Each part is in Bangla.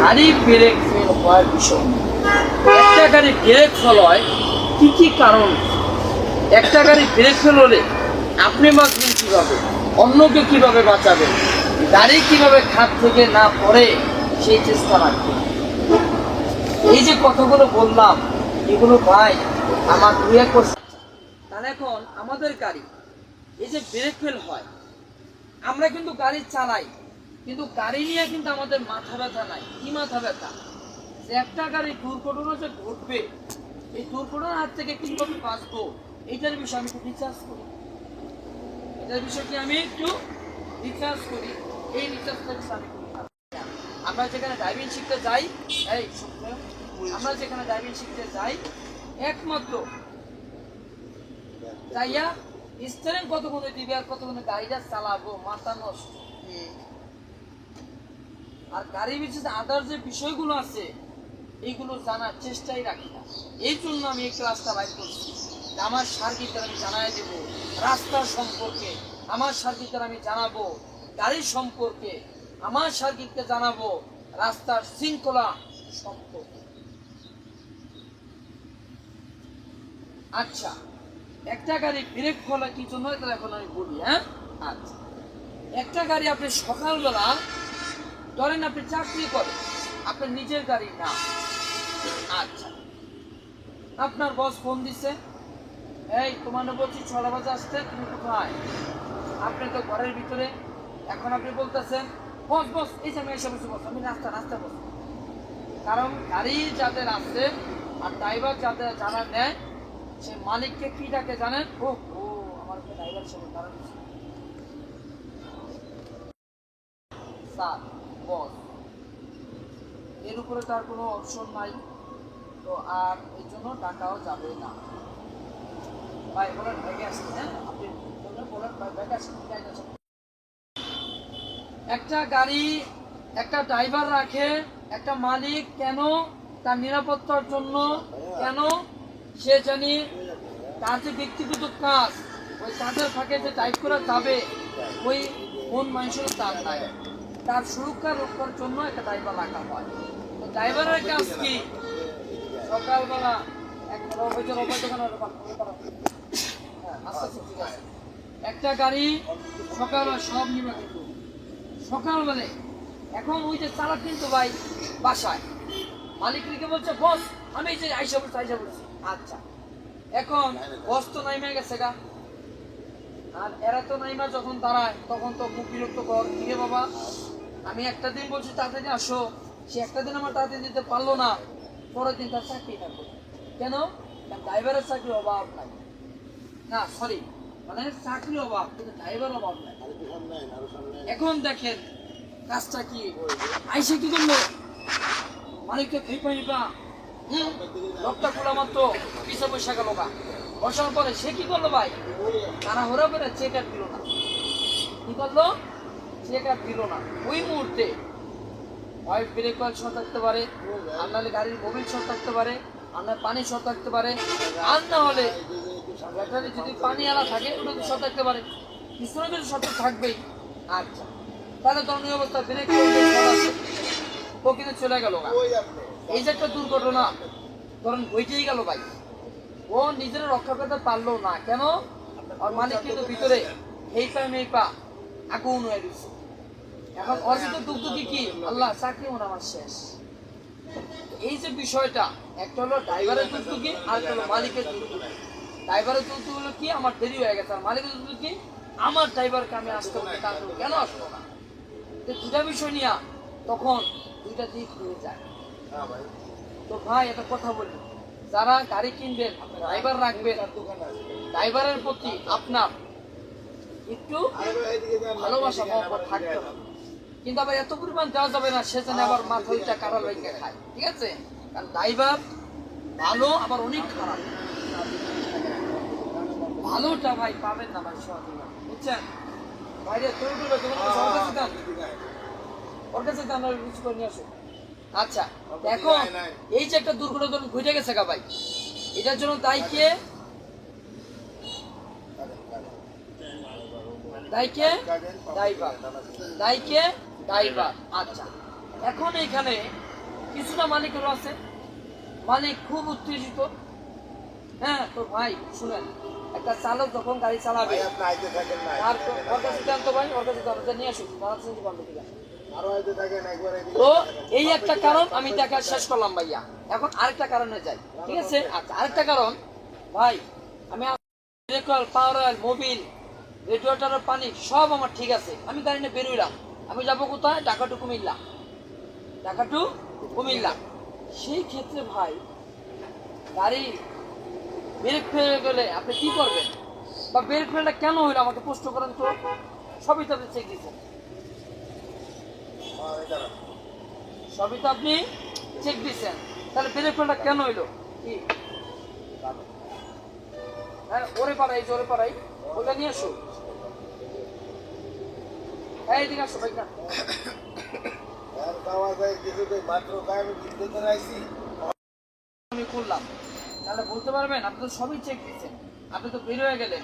গাড়ি ব্রেক ফেল হওয়ার বিষয়। একটা গাড়ি ব্রেক ফেল হয়, কি কি কারণ? একটা গাড়ি ব্রেক ফেল হলে আপনি বাঁচবেন কীভাবে? অন্যকে কীভাবে বাঁচাবেন? গাড়ি কীভাবে খাত থেকে না পড়ে, সেই চেষ্টা রাখবেন। এই যে কথাগুলো বললাম, এগুলো ভাই আমার দুই এক তাহলে এখন আমাদের গাড়ি, এই যে ব্রেক ফেল হয়, আমরা কিন্তু গাড়ি চালাই। কিন্তু গাড়ি নিয়ে কিন্তু আমাদের মাথা ব্যথা নাই। কি মাথা ব্যথা? যে একটা গাড়ি দুর্ঘটনা যে ঘটবে, এই দুর্ঘটনার হাত থেকে কীভাবে বাঁচবো? এইটার বিষয়ে আমি একটু রিচার্জ করি। এটার বিষয়ে কি আমি একটু রিচার্জ করি? এই রিচার্জটা আমি আমরা যেখানে ড্রাইভিং শিখতে যাই, এই আমরা যেখানে ড্রাইভিং শিখতে যাই, একমাত্র যাইয়া স্টারিং কতক্ষণে দিবে আর কতক্ষণে গাড়িটা চালাবো? মাথা নষ্ট। আর গাড়ি বিশেষ আদার যে বিষয়গুলো আছে এইগুলো জানার চেষ্টাই রাখি না। এই জন্য আমি এই ক্লাসটা বাইর করছি। আমার সার্কিটটা আমি জানাই দেবো রাস্তার সম্পর্কে আমার সার্কিটটা আমি জানাব গাড়ির সম্পর্কে আমার সার্কিটকে জানাব, রাস্তার শৃঙ্খলা সম্পর্কে। আচ্ছা একটা গাড়ি ব্রেক ফলা কি জন্য? এখন আমি বলি হ্যাঁ? আচ্ছা একটা গাড়ি আপনি সকালবেলা ধরেন আপনি চাকরি করেন, আপনার নিজের গাড়ি না। আচ্ছা আপনার বস ফোন দিছে, এই, তোমার বলছি, ছটা বাজে আসতে তুমি কোথায়? আপনি তো ঘরের ভিতরে, এখন আপনি বলতেছেন, বস বস, এই যে আমি এসে বসে বস আমি রাস্তা রাস্তা বস কারণ গাড়ি যাদের আছে আর ড্রাইভার যাদের, যারা নেয়, সে মালিককে কি ডাকে জানেন? ও ও, আমার ড্রাইভার সঙ্গে কারণ স্যার বস এর উপরে তার কোনো অপশন নাই। তো আর এই জন্য টাকাও যাবে না। ভাই, বলেন হ্যাঁ? আপনি বলেন, ভাই একটা গাড়ি একটা ড্রাইভার রাখে, একটা মালিক কেন তার নিরাপত্তার জন্য, কেন সে জানি তার যে ব্যক্তিগত কাজ, ওই কাজের ফাঁকে যে টাইপ করা যাবে, ওই কোন মানুষের তার নাই। তার সুরক্ষা রক্ষার জন্য একটা ড্রাইভার রাখা হয়। তো ড্রাইভারের কাজ কি? সকালবেলা হ্যাঁ, ঠিক আছে। একটা গাড়ি সকালবেলা সব নিবে কিন্তু। সকালবেলা এখন ওই যে চালক কিন্তু ভাই বাসায়। মালিক লিখে বলছে বস আমি যে আইসা বলছি আইসা বলছি আচ্ছা। এখন বস তো নাইমে গেছে গা। আর এরা তো নাইমা যখন দাঁড়ায় তখন তো খুব বিরক্ত কিরে বাবা? আমি একটা দিন বলছি, তাড়াতাড়ি আসো। সে একটা দিন আমার তাড়াতাড়ি দিতে পারল না। পরের দিন তার চাকরি থাকবে কেন? ড্রাইভারের চাকরির অভাব নাই। না সরি মানে চাকরির অভাব, কিন্তু ড্রাইভার অভাব নাই। এখন দেখেন, কাজটা কি? আইসে কি করল? মালিককে খেয়ে পাই পা লোকটা খোলা মাত্র, পিছে পয়সা গেল গা। বসার পরে সে কি করল ভাই? তারা হরা করে চেক আর দিল না। কি করল? আর দিল না। ওই মুহূর্তে হয় ব্রেক কয়েল শর্ট থাকতে পারে আর গাড়ির মোবিল শর্ট থাকতে পারে আর নাহলে পানি শর্ট থাকতে পারে। আর না হলে ব্যাটারি যদি পানি আলা থাকে, ওটা তো শর্ট থাকতে পারে। কিছু না কিছু শর্ট থাকবেই। আচ্ছা তাহলে তখন অবস্থা ব্রেক ও কিন্তু চলে গেল এই যে একটা দুর্ঘটনা, ধরেন হইতেই গেল ভাই। ও নিজের রক্ষা করতে পারল না, কেন? আর মালিক কিন্তু ভিতরে এই পা, মেই পা, আগুন হয়ে গেছে। এখন ভিতরে দুঃখ কি? আল্লাহ চাকরি মনে আমার শেষ। এই যে বিষয়টা একটা হলো ড্রাইভারের দুঃখ কি আর একটা হলো মালিকের দুঃখ ড্রাইভারের দুঃখ হলো কি আমার দেরি হয়ে গেছে আর মালিকের দুঃখ কি আমার ড্রাইভারকে আমি আসতে হবে তার কেন আসলো না? তো দুটা বিষয় নিয়ে তখন দুইটা দিক হয়ে যায়। তো ভাই একটা কথা বলি। যারা গাড়ি কিনবেন ড্রাইভার রাখবেন ড্রাইভারের প্রতি আপনার একটু ভালোবাসা থাকতে হবে। কিন্তু আবার এত পরিমাণ দেওয়া যাবে না সে যেন আবার মাথা কাটা লেগে খায় ঠিক আছে? কারণ ড্রাইভার ভালো আবার অনেক খারাপ। ভালোটা ভাই পাবেন না ভাই সহজে বুঝছেন? বাইরে তোর তোর যখন ওর কাছে যান। ওর কাছে যান কিছু করে নিয়ে আসো আচ্ছা এখন এই যে একটা দুর্ঘটনা ধরুন ঘটে গেছে গা ভাই এটার জন্য দায়ী কে? দায়ী কে? ড্রাইভার কে? ড্রাইভার আচ্ছা। এখন এইখানে কিছুটা মালিকেরও আছে। মালিক খুব উত্তেজিত। হ্যাঁ তো ভাই শুনেন একটা চালক যখন গাড়ি চালাবে আর তো ওর কাছে ভাই ওর কাছে দরজা নিয়ে আসুন এই একটা কারণ আমি দেখা শেষ করলাম ভাইয়া। এখন আরেকটা কারণে যাই ঠিক আছে? আচ্ছা। আরেকটা কারণ ভাই আমি পাওয়ার অয়েল মোবিল রেডিওটারের পানি সব আমার ঠিক আছে। আমি গাড়ি নিয়ে বেরোইলাম আমি যাব কোথায়? ঢাকা টু কুমিল্লা ঢাকা টু কুমিল্লা সেই ক্ষেত্রে ভাই গাড়ি ব্রেক ফেলে গেলে আপনি কি করবেন? বা ব্রেক ফেলটা কেন হইল? আমাকে প্রশ্ন করেন তো। সবই তো আপনি চেক দিচ্ছেন। হ্যাঁ। সবই তো আপনি চেক দিচ্ছেন। তাহলে ব্রেক ফেলটা কেন হইল? কি? হ্যাঁ ওরে পাড়াই ওরে পাড়াই ওটা নিয়ে আসো এই দিকে আসো ভাই না আর খাওয়া যায় কিছু তো মাত্র খায় আমি করলাম। তাহলে বলতে পারবেন আপনি তো সবই চেক দিচ্ছেন। আপনি তো বের হয়ে গেলেন।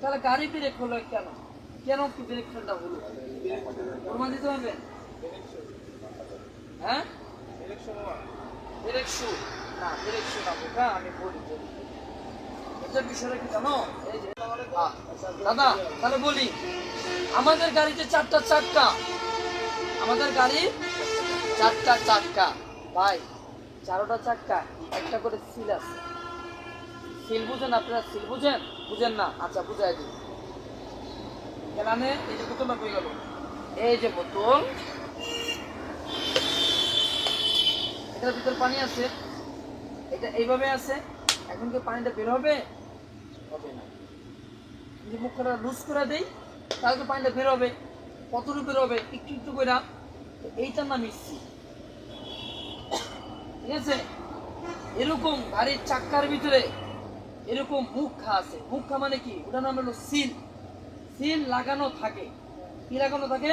তাহলে গাড়ি ব্রেক হলো কেন? কেন কি ব্রেক ফেলটা হলো? প্রমাণ দিতে পারবেন? হ্যাঁ? ব্রেক শু না ব্রেক শু না বোকা আমি বলি। এটার বিষয়টা কি জানো? এই যে দাদা তাহলে বলি। আমাদের গাড়িতে চারটা চাক্কা। আমাদের গাড়ি চারটা চাক্কা। ভাই, চারোটা চাক্কা, একটা করে সিল আছে। সিল বুঝেন আপনারা? সিল বুঝেন? বুঝেন না? আচ্ছা বুঝাই এখানে এই যে বোতলটা হয়ে গেল। এই যে বোতল। এটার ভিতর পানি আছে। এটা এইভাবে আছে। এখন কি পানিটা বের হবে? হবে না। যদি মুখটা লুজ করে দেই। তাহলে তো পানিটা বের হবে। কতটুকু বের হবে? একটু একটু করে তো এইটার নাম ইসি ঠিক আছে? এরকম গাড়ির চাক্কার ভিতরে এরকম মুখা আছে। মুখা মানে কি? ওটার নাম হলো সিল। সিল লাগানো থাকে। কি লাগানো থাকে?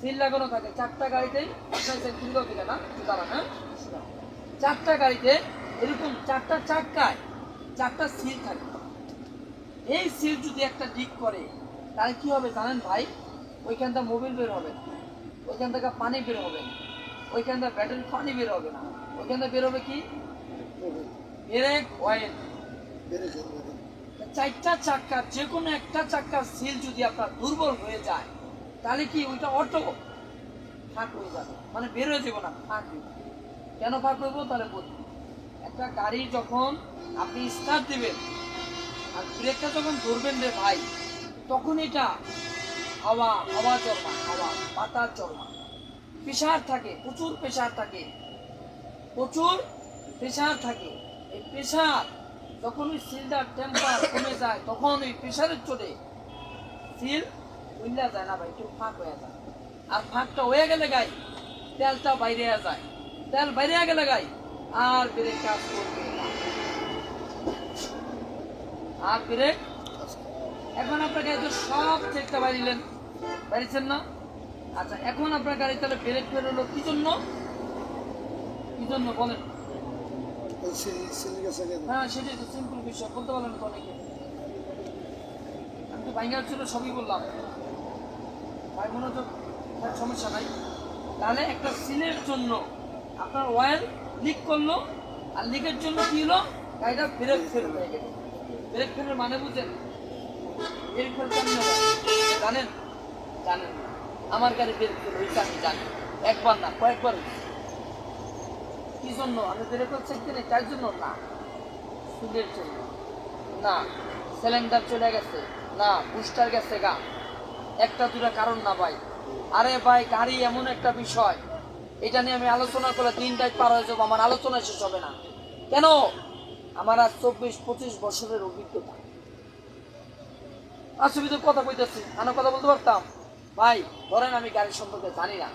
সিল লাগানো থাকে। চারটা গাড়িতে আপনার খুলতেও না? হ্যাঁ? চারটা গাড়িতে এরকম চারটা চাক্কায় চারটা সিল থাকে। এই সিল যদি একটা ডিক করে, তাহলে কি হবে জানেন ভাই? ওইখান থেকে মোবিল বের হবে ওইখান থেকে পানি বের হবে না। ওইখান থেকে ব্যাটারি পানি বের হবে না। ওইখান থেকে বের হবে কি? ব্রেক অয়েল চারটা চাক্কার যে কোনো একটা চাক্কার সিল যদি আপনার দুর্বল হয়ে যায়, তাহলে কি ওইটা অটো ফাঁক হয়ে যাবে? মানে বের হয়ে যাবে না, ফাঁক কেন ফাঁক হইব তাহলে বলছি একটা গাড়ি যখন আপনি স্টার্ট দিবেন আর ব্রেকটা যখন ধরবেন রে ভাই, তখন এটা হাওয়া হাওয়া চলমা হাওয়া, বাতাস চলমা প্রেশার থাকে, প্রচুর প্রেশার থাকে, প্রচুর প্রেশার থাকে। এই প্রেশার যখন ওই সিলটার টেম্পার কমে যায়, তখন ওই প্রেশারের চোটে সিল উল্লা যায় না ভাই, একটু ফাঁক হয়ে যায়। আর ফাঁকটা হয়ে গেলে গাই, তেলটা বাইরে যায়। তেল বাইরে গেলে গাই, আর ব্রেক কাজ করবে আর ব্রেক এখন আপনার গাড়িতে সব চেকটা বাড়িলেন বাড়িছেন না? আচ্ছা এখন আপনার গাড়ি তাহলে ব্রেক ফেল হলো কি জন্য? কি জন্য বলেন? হ্যাঁ সেটাই তো সিম্পল বিষয় বলতে পারলেন তো অনেকে। আমি তো ছিল সবই বললাম। ভাই তার সমস্যা নাই। তাহলে একটা সিলের জন্য আপনার অয়েল লিক করল আর লিকের জন্য কি হলো? গাড়িটা ফেরত ফেল হয়ে গেল। ব্রেক ফেলের মানে কেমন জানেন জানেন আমার হয়েছে আমি জানি একবার না কয়েকবার কি জন্য আমি চেক দিই তার জন্য না সুদের জন্য না সিলিন্ডার চলে গেছে না বুস্টার গেছে গা একটা দুটা কারণ না ভাই আরে ভাই গাড়ি এমন একটা বিষয় এটা নিয়ে আমি আলোচনা করলে তিনটায় পার হয়ে যাব আমার আলোচনা শেষ হবে না কেন আমার আজ চব্বিশ, পঁচিশ বছরের অভিজ্ঞতা। অসুবিধা কথা বলতেছি আমি কথা বলতে পারতাম? ভাই, ধরেন আমি গাড়ির সম্পর্কে জানি না।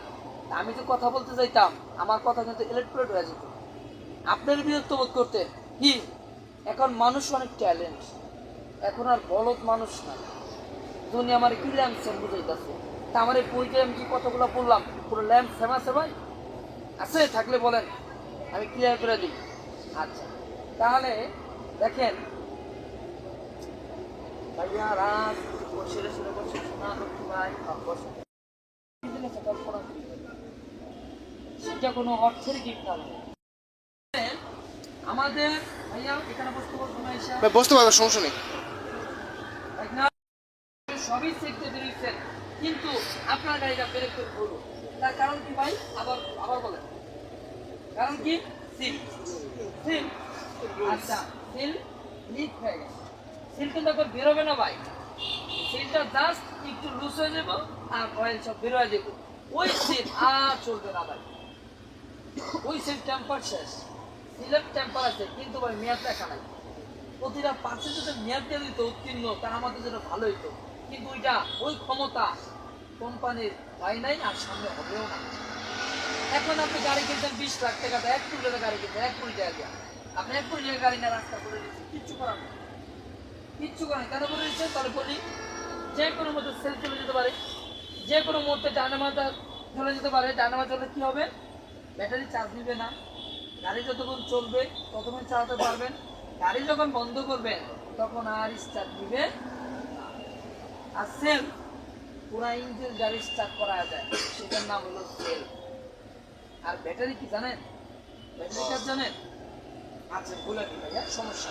তা আমি তো কথা বলতে চাইতাম আমার কথা কিন্তু ইলেকট্রেট হয়ে যেত। আপনার বিরক্ত বোধ করতে? কি? এখন মানুষ অনেক ট্যালেন্ট এখন আর বলদ মানুষ না দুনি আমার কি ল্যাম্প সেম বুঝাইতেছে। তা আমার এই বইতে আমি যে কতগুলো বললাম পুরো ল্যাম্প সেম আছে ভাই? আছে, থাকলে বলেন। আমি ক্লিয়ার করে দিই। আচ্ছা। তাহলে দেখেন ভাইয়া রাত বসে শোনা ভাই সেটা কোনো অর্থের না আমাদের ভাইয়া এখানে বসতে বলব না এসে বসতে পারবে সমস্যা নেই। সবই শিখতে কিন্তু আপনার গাড়িটা ব্রেক করে করুন তার কারণ কি ভাই? আবার আবার বলেন। কারণ কি? আচ্ছা উত্তীর্ণ তার আমাদের জন্য ভালো হইতো। কিন্তু ওইটা, ওই ক্ষমতা কোম্পানির হয় নাই আর সামনে হবেও না। এখন আপনি গাড়ি কিনতেন বিশ লাখ টাকা এক কোটি টাকা গাড়ি কিনতেন এক কোটি টাকা আপনি এক কোটি গাড়ি না রাস্তা করে কিচ্ছু করার কিচ্ছু করেন কেন করে দিচ্ছেন যে কোনো মধ্যে সেল চলে যেতে পারে। যে কোনো মুহূর্তে ডানা মাথা চলে যেতে পারে। ডানা মাথা চলে কি হবে? ব্যাটারি চার্জ নিবে না। গাড়ি যতক্ষণ চলবে, ততক্ষণ চালাতে পারবেন। গাড়ি যখন বন্ধ করবেন তখন আর স্টার্ট দিবে। আর সেল পুরা ইঞ্জিন গাড়ি স্টার্ট করা যায়। সেটার নাম হলো সেল আর ব্যাটারি কি জানেন? ব্যাটারি কাজ জানেন? আচ্ছা বলে দিই ভাইয়া সমস্যা